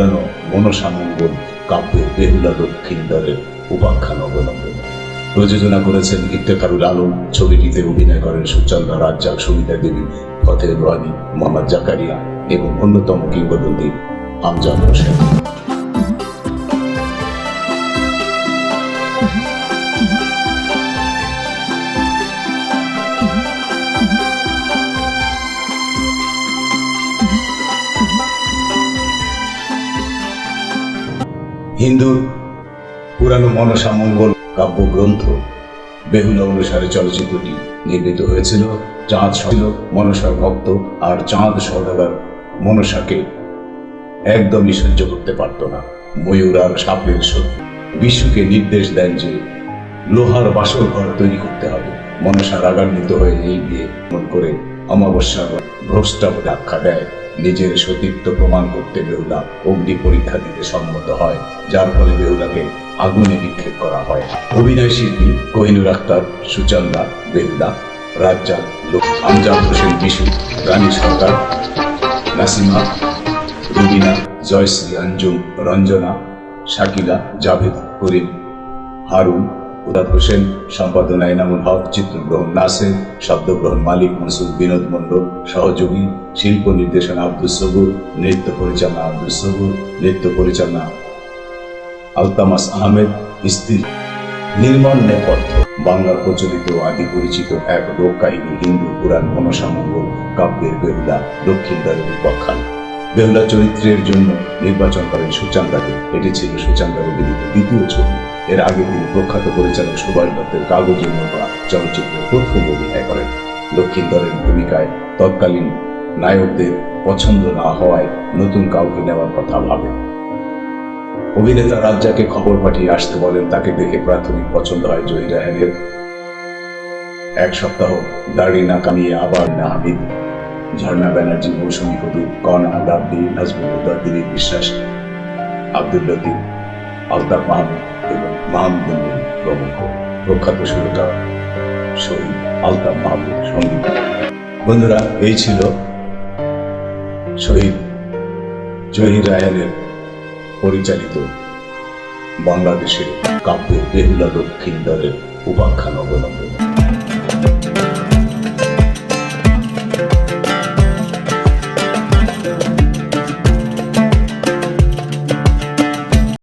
পুরানো মনসামঙ্গল, কাব্যের বেহুলা দক্ষিণদারের উপাখ্যান অবলম্বন। প্রযোজনা করেছেন ইফতেখারুল আলম, ছবিটিতে অভিনয় করেন সুচন্দ্র রাজ্জাক সুবিধা দেবী, ফতেহ রোহানি, মোহাম্মদ জাকারিয়া এবং অন্যতম কিংবদন্তি আমজাদ হোসেন। হিন্দুর পুরানো মনসা মঙ্গল কাব্যগ্রন্থ বেহুলা অনুসারে চলচ্চিত্রটি নির্মিত হয়েছিল। চাঁদ ছিল মনসার ভক্ত আর চাঁদ সদাগর মনসাকে একদমই সহ্য করতে পারত না। ময়ূর আর সাপের শক্তি বিশ্বকে নির্দেশ দেন যে লোহার বাসর ঘর তৈরি করতে হবে। মনসা রাগান্বিত হয়ে এই বিয়ে অমাবস্যার ভ্রষ্টাপ আখ্যা দেয়। নিজের সতীত্ব প্রমাণ করতে বেহুলা অগ্নি পরীক্ষা দিতে সম্মত হয়, যার ফলে বেহুলাকে আগুনে নিক্ষেপ করা হয়। অভিনয় শিল্পী কোহিনুর আক্তার, সুচন্দা, বেহুলা, রাজ্জাক, লোক, আমজাদ হোসেন বিশু, রানী সরকার, নাসিমা, রুবিনা, জয়শ্রী আঞ্জুম, রঞ্জনা, শাকিলা, জাভেদ করিম, হারুন উদাদ হোসেন, সম্পাদনা এনামুল হক, চিত্রগ্রহণ নাসের, শব্দগ্রহণ মালিক মসুদ বিনোদ মণ্ডল, সহযোগী, শিল্প নির্দেশনা আব্দুল সবুর, নৃত্য পরিচালনা আব্দুল সবুর, নৃত্য পরিচালনা আলতামাস আহমেদ, স্ত্রী নির্মল নেপথ্য, বাংলার প্রচলিত আদি পরিচিত এক লোক কাহিনী হিন্দু পুরাণ মনসামঙ্গ, কাব্যের বেহুলা দক্ষিণদ্বারের উপাখ্যান। বেহুলা চরিত্রের জন্য নির্বাচন করেন সুচান্দাকে। এটি ছিল সুচান্দার অভিনীত দ্বিতীয় ছবি। এর আগে তিনি প্রখ্যাত পরিচালক সুভাষ দত্তের কাগজের নৌকা চলচ্চিত্রে প্রথম অভিনয় করেন। লক্ষিন্দরের ভূমিকায় তৎকালীন নায়কদের পছন্দ না হওয়ায় নতুন কাউকে নেওয়ার কথা ভাবেন অভিনেতা রাজ্জাকে খবর পাঠিয়ে আসতে বলেন, তাকে দেখে প্রাথমিক পছন্দ হয় জয়ী রায়হানের এক সপ্তাহ দাড়ি না কামিয়ে আবার না হামিদ। ঝর্ণা ব্যানার্জি মৌসুমী কদু কনা লাভলি নাজমুল বিশ্বাস, আব্দুল লতিফ, আলতাফ মাহমুদ এবং মানবন্ধু প্রমুখ প্রখ্যাত সুরকার শহীদ আলতাফ মাহবুব সংগীত। বন্ধুরা, এই ছিল শহীদ জহির রায়ানের পরিচালিত বাংলাদেশের কাব্যের বেহুলা দক্ষিণ দলের উপাখ্যান অবলম্বন।